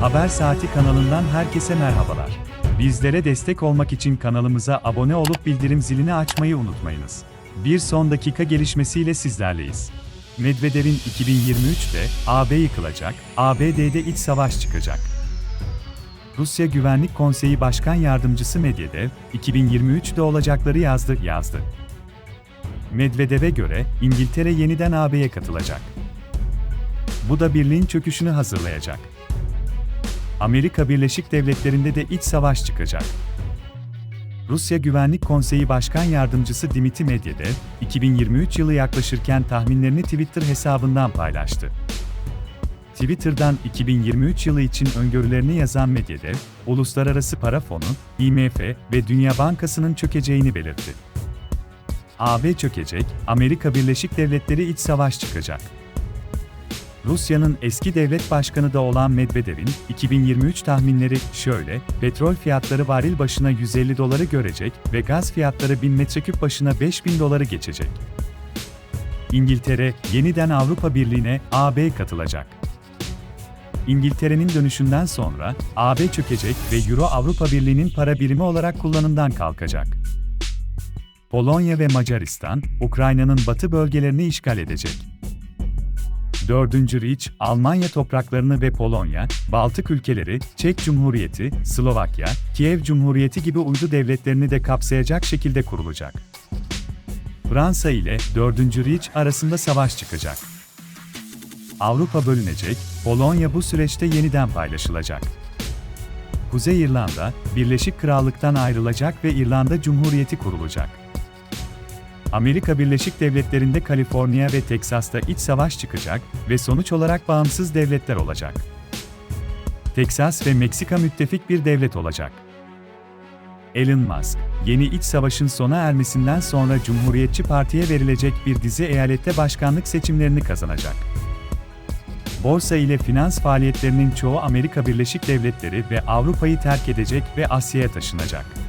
Haber Saati kanalından herkese merhabalar. Bizlere destek olmak için kanalımıza abone olup bildirim zilini açmayı unutmayınız. Bir son dakika gelişmesiyle sizlerleyiz. Medvedev'in 2023'te AB yıkılacak, ABD'de iç savaş çıkacak. Rusya Güvenlik Konseyi Başkan Yardımcısı Medvedev, 2023'te olacakları yazdı, yazdı. Medvedev'e göre İngiltere yeniden AB'ye katılacak. Bu da birliğin çöküşünü hazırlayacak. Amerika Birleşik Devletleri'nde de iç savaş çıkacak. Rusya Güvenlik Konseyi Başkan Yardımcısı Dimitri Medvedev, 2023 yılı yaklaşırken tahminlerini Twitter hesabından paylaştı. Twitter'dan 2023 yılı için öngörülerini yazan Medvedev, Uluslararası Para Fonu, IMF ve Dünya Bankası'nın çökeceğini belirtti. AB çökecek, Amerika Birleşik Devletleri iç savaş çıkacak. Rusya'nın eski devlet başkanı da olan Medvedev'in 2023 tahminleri şöyle, petrol fiyatları varil başına 150 doları görecek ve gaz fiyatları 1000 metreküp başına 5000 doları geçecek. İngiltere, yeniden Avrupa Birliği'ne AB katılacak. İngiltere'nin dönüşünden sonra AB çökecek ve Euro Avrupa Birliği'nin para birimi olarak kullanımdan kalkacak. Polonya ve Macaristan, Ukrayna'nın batı bölgelerini işgal edecek. 4. Reich, Almanya topraklarını ve Polonya, Baltık ülkeleri, Çek Cumhuriyeti, Slovakya, Kiev Cumhuriyeti gibi uydu devletlerini de kapsayacak şekilde kurulacak. Fransa ile 4. Reich arasında savaş çıkacak. Avrupa bölünecek, Polonya bu süreçte yeniden paylaşılacak. Kuzey İrlanda, Birleşik Krallık'tan ayrılacak ve İrlanda Cumhuriyeti kurulacak. Amerika Birleşik Devletleri'nde Kaliforniya ve Teksas'ta iç savaş çıkacak ve sonuç olarak bağımsız devletler olacak. Teksas ve Meksika müttefik bir devlet olacak. Elon Musk, yeni iç savaşın sona ermesinden sonra Cumhuriyetçi Parti'ye verilecek bir dizi eyalette başkanlık seçimlerini kazanacak. Borsa ile finans faaliyetlerinin çoğu Amerika Birleşik Devletleri ve Avrupa'yı terk edecek ve Asya'ya taşınacak.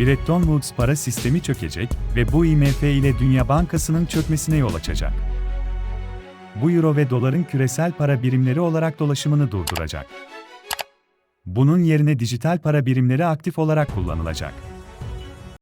Bretton Woods para sistemi çökecek ve bu IMF ile Dünya Bankası'nın çökmesine yol açacak. Bu euro ve doların küresel para birimleri olarak dolaşımını durduracak. Bunun yerine dijital para birimleri aktif olarak kullanılacak.